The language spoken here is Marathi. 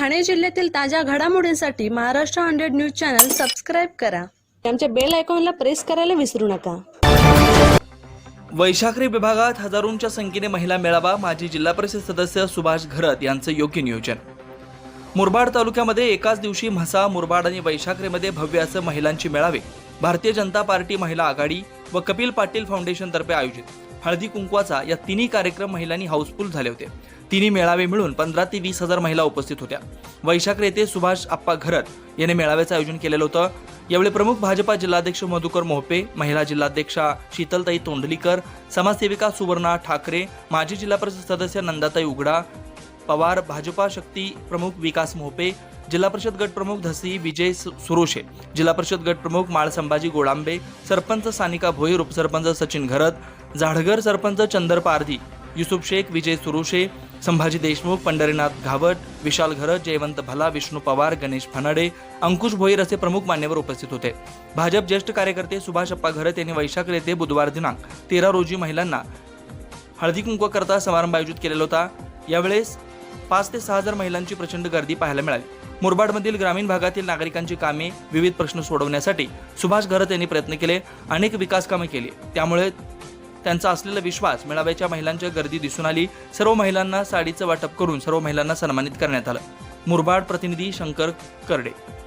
ठाणे जिल्ह्यातील ताज्या घडामोडींसाठी Maharashtra hundred news channel subscribe करा. आमच्या बेल आयकॉनला प्रेस करायला विसरू नका. वैशाखरी विभागात हजारोंच्या संख्येने महिला मेळावा माजी जिल्हा परिषद सदस्य सुभाष घरत यांचं योग्य नियोजन. मुरबाड तालुक्यामध्ये एकाच दिवशी म्हसा मुरबाड आणि वैशाखरीमध्ये भव्य असं महिलांची मेळावे भारतीय जनता पार्टी महिला आघाडी व कपिल पाटील फाउंडेशनतर्फे आयोजित. हळदी कुंकवाचा या तिन्ही कार्यक्रम महिलांनी हाऊसफुल झाले होते. तिन्ही मेळावे मिळून पंधरा ते वीस हजार महिला उपस्थित होत्या. वैशाख येथे सुभाष आप्पा घरत याने मेळाव्याचं आयोजन केलेलं होतं. यावेळी प्रमुख भाजपा जिल्हाध्यक्ष मधुकर मोहपे महिला जिल्हाध्यक्षा शीतलताई तोंडलीकर समाजसेविका सुवर्णा ठाकरे माजी जिल्हा परिषद सदस्य नंदाताई उघडा पवार भाजपा शक्ती प्रमुख विकास मोहपे जिल्हा परिषद गट प्रमुख धसी विजय सु- सुरोशे जिल्हा परिषद गट प्रमुख माळ संभाजी गोडांबे सरपंच सानिका भोईर उपसरपंच सचिन घरत झाडघर सरपंच चंदर पारधी युसुफ शेख विजय सुरुशे संभाजी देशमुख पंढरीनाथ घावट विशाल घरत जयवंत भला विष्णू पवार गणेश फनाडे अंकुश भोईर असे प्रमुख मान्यवर उपस्थित होते. भाजप ज्येष्ठ कार्यकर्ते सुभाष अप्पा घरत यांनी वैशाख येथे बुधवार दिनांक तेरा रोजी महिलांना हळदी कुंकवाकरता समारंभ आयोजित केलेला होता. यावेळेस पाच ते सहा हजार महिलांची प्रचंड गर्दी पाहायला मिळाली. मुरबाडमधील ग्रामीण भागातील नागरिकांची कामे विविध प्रश्न सोडवण्यासाठी सुभाष घरत यांनी प्रयत्न केले. अनेक विकास कामे केली. त्यामुळे त्यांचा असलेला विश्वास मेळाव्याच्या महिलांच्या गर्दी दिसून आली. सर्व महिलांना साडीचं वाटप करून सर्व महिलांना सन्मानित करण्यात आलं. मुरबाड प्रतिनिधी शंकर करडे.